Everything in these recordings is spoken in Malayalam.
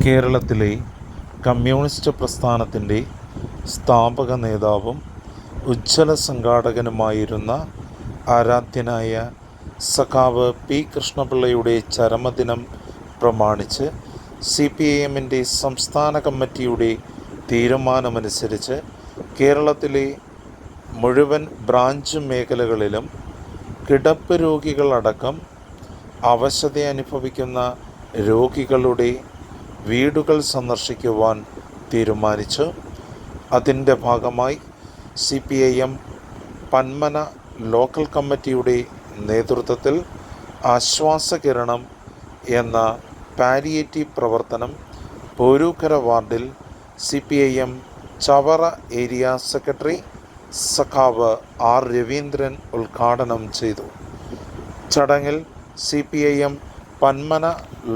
കേരളത്തിലെ കമ്മ്യൂണിസ്റ്റ് പ്രസ്ഥാനത്തിന്റെ സ്ഥാപക നേതാവും ഉജ്ജ്വല സംഘാടകനുമായിരുന്ന ആരാധ്യനായ സഖാവ് പി കൃഷ്ണപിള്ളയുടെ ചരമദിനം പ്രമാണിച്ച് സി പി ഐ എമ്മിന്റെ സംസ്ഥാന കമ്മിറ്റിയുടെ തീരുമാനമനുസരിച്ച് കേരളത്തിലെ മുഴുവൻ ബ്രാഞ്ച് മേഖലകളിലും കിടപ്പ് രോഗികളടക്കം അവശത അനുഭവിക്കുന്ന രോഗികളുടെ വീടുകൾ സന്ദർശിക്കുവാൻ തീരുമാനിച്ചു അതിന്റെ ഭാഗമായി C P I M Panmana local കമ്മിറ്റിയുടെ നേതൃത്വത്തിൽ ആശ്വാസകിരണം എന്ന പാലിയേറ്റീവ് പ്രവർത്തനം പോരൂക്കര വാർഡിൽ C P I M Chavara area secretary സഖാവ് ആർ രവീന്ദ്രൻ ഉദ്ഘാടനം ചെയ്തു. ചടങ്ങിൽ C P I M Panmana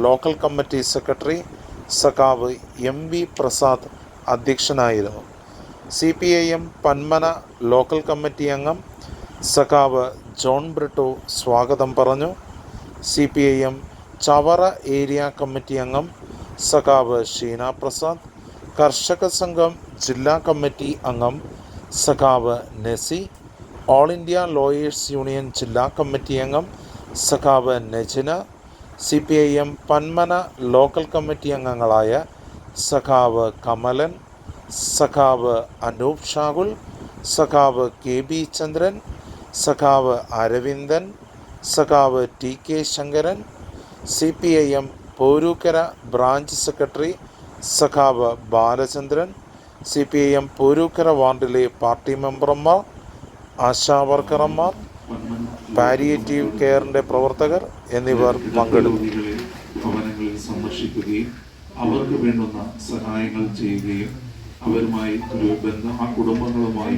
local committee secretary സഖാവ് എം വി പ്രസാദ് അധ്യക്ഷനായിരുന്നു. C P I M Panmana local committee അംഗം സഖാവ് ജോൺ ബ്രിട്ടോ സ്വാഗതം പറഞ്ഞു. C P I M Chavara area committee അംഗം സഖാവ് ഷീന പ്രസാദ് കർഷക സംഘം ജില്ലാ കമ്മിറ്റി അംഗം സഖാവ് Nesi all India lawyers union ജില്ലാ കമ്മിറ്റി അംഗം സഖാവ് Najina C P I M Panmana local committee അംഗങ്ങളായ സഖാവ് കമലൻ സഖാവ് അനൂപ് ഷാഹുൽ സഖാവ് കെ ബി ചന്ദ്രൻ സഖാവ് അരവിന്ദൻ സഖാവ് T K Shankaran C P I M Porookkara branch secretary സഖാവ് Balachandran C P I M Porookkara വാർഡിലെ പാർട്ടി മെമ്പർമാർ ആശാവർക്കർമാർ പാരിയേറ്റീവ് കെയറിന്റെ പ്രവർത്തകർ എന്നിവർ പങ്കെടുത്തു. സഹായങ്ങൾ ചെയ്യുകയും കുടുംബങ്ങളുമായി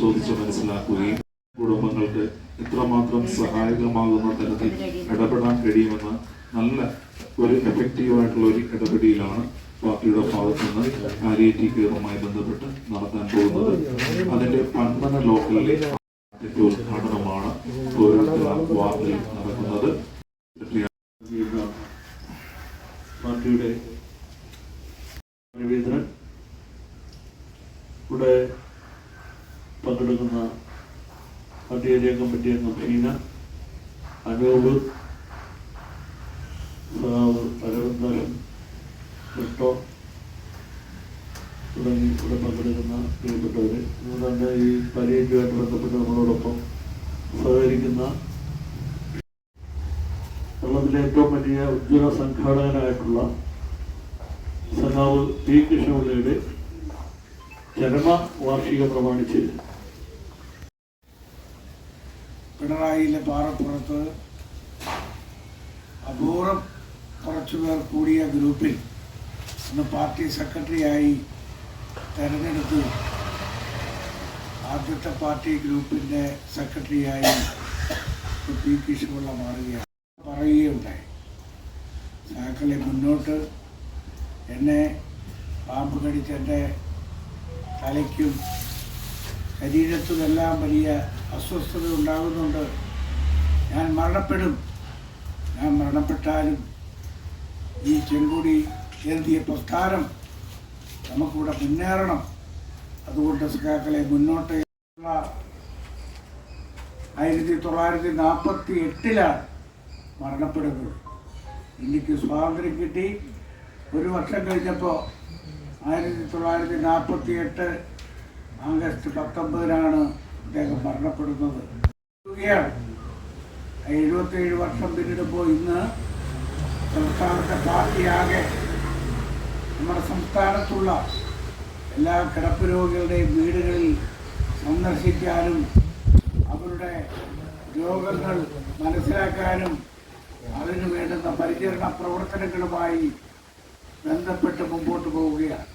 ചോദിച്ചു മനസ്സിലാക്കുകയും കുടുംബങ്ങൾക്ക് എത്രമാത്രം സഹായകമാകുന്ന തരത്തിൽ ഇടപെടാൻ കഴിയുമെന്ന് നല്ല ഒരു എഫക്റ്റീവായിട്ടുള്ള ഒരു ഇടപെടലാണ് പാർട്ടിയുടെ ഭാഗത്തു നിന്ന് കെയറുമായി ബന്ധപ്പെട്ട് നടത്താൻ പോകുന്നത്. അതിന്റെ പന്മന ലോക്കലിലെ ഉദ്ഘാടനമാണ് വാർഡിൽ നടക്കുന്നത്. പാർട്ടിയുടെ രവീന്ദ്രൻ ഇവിടെ പങ്കെടുക്കുന്ന പാർട്ടി ഏരിയ കമ്മിറ്റി അംഗം ഷീന അനൂപ് അരവിന്ദൻ ക്രിട്ടോ തുടങ്ങി ഇവിടെ പങ്കെടുക്കുന്ന പ്രിയപ്പെട്ടവർ അതുകൊണ്ട് ഈ പരീക്ഷയുമായിട്ട് ബന്ധപ്പെട്ട് നമ്മളോടൊപ്പം സഹകരിക്കുന്ന കേരളത്തിലെ ഏറ്റവും വലിയ ഉജ്ജ്വല സംഘാടകനായിട്ടുള്ള സഖാവ് പി കൃഷ്ണപിള്ളയുടെ ചരമ വാർഷിക പ്രമാണിച്ച് പിണറായിയിലെ പാറപ്പുറത്ത് അപൂർവം കുറച്ചു പേർ കൂടിയ ഗ്രൂപ്പിൽ അന്ന് പാർട്ടി സെക്രട്ടറിയായി തെരഞ്ഞെടുത്തു. ആദ്യത്തെ പാർട്ടി ഗ്രൂപ്പിന്റെ സെക്രട്ടറിയായി പി കൃഷ്ണപിള്ള മാറുകയാണ്. പറയുകയുണ്ടായി. സാക്കളെ മുന്നോട്ട് എന്നെ പാമ്പ് കടിച്ചെന്റെ തലയ്ക്കും ശരീരത്തുമെല്ലാം വലിയ അസ്വസ്ഥത ഉണ്ടാകുന്നുണ്ട്. ഞാൻ മരണപ്പെടും. ഞാൻ മരണപ്പെട്ടാലും ഈ ചെങ്കുടി എഴുതിയ പ്രസ്ഥാനം നമുക്കിവിടെ മുന്നേറണം. അതുകൊണ്ട് സഖാക്കളെ മുന്നോട്ട് ആയിരത്തി തൊള്ളായിരത്തി നാൽപ്പത്തി എട്ടിലാണ് മരണപ്പെടുന്നത്. ഇന്ത്യയ്ക്ക് സ്വാതന്ത്ര്യം കിട്ടി. ഒരു വർഷം കഴിഞ്ഞപ്പോൾ ആയിരത്തി തൊള്ളായിരത്തി നാൽപ്പത്തി എട്ട് ആഗസ്റ്റ് പത്തൊമ്പതിനാണ് അദ്ദേഹം മരണപ്പെടുന്നത്. എഴുപത്തേഴ് വർഷം പിന്നിടുമ്പോൾ ഇന്ന് സംസ്ഥാനത്തെ പാർട്ടിയാകെ നമ്മുടെ സംസ്ഥാനത്തുള്ള എല്ലാ കിടപ്പ് രോഗികളുടെയും വീടുകളിൽ സന്ദർശിക്കാനും അവരുടെ രോഗങ്ങൾ മനസ്സിലാക്കാനും അതിനു വേണ്ടുന്ന പരിചരണ പ്രവർത്തനങ്ങളുമായി ബന്ധപ്പെട്ട് മുമ്പോട്ട് പോവുകയാണ്.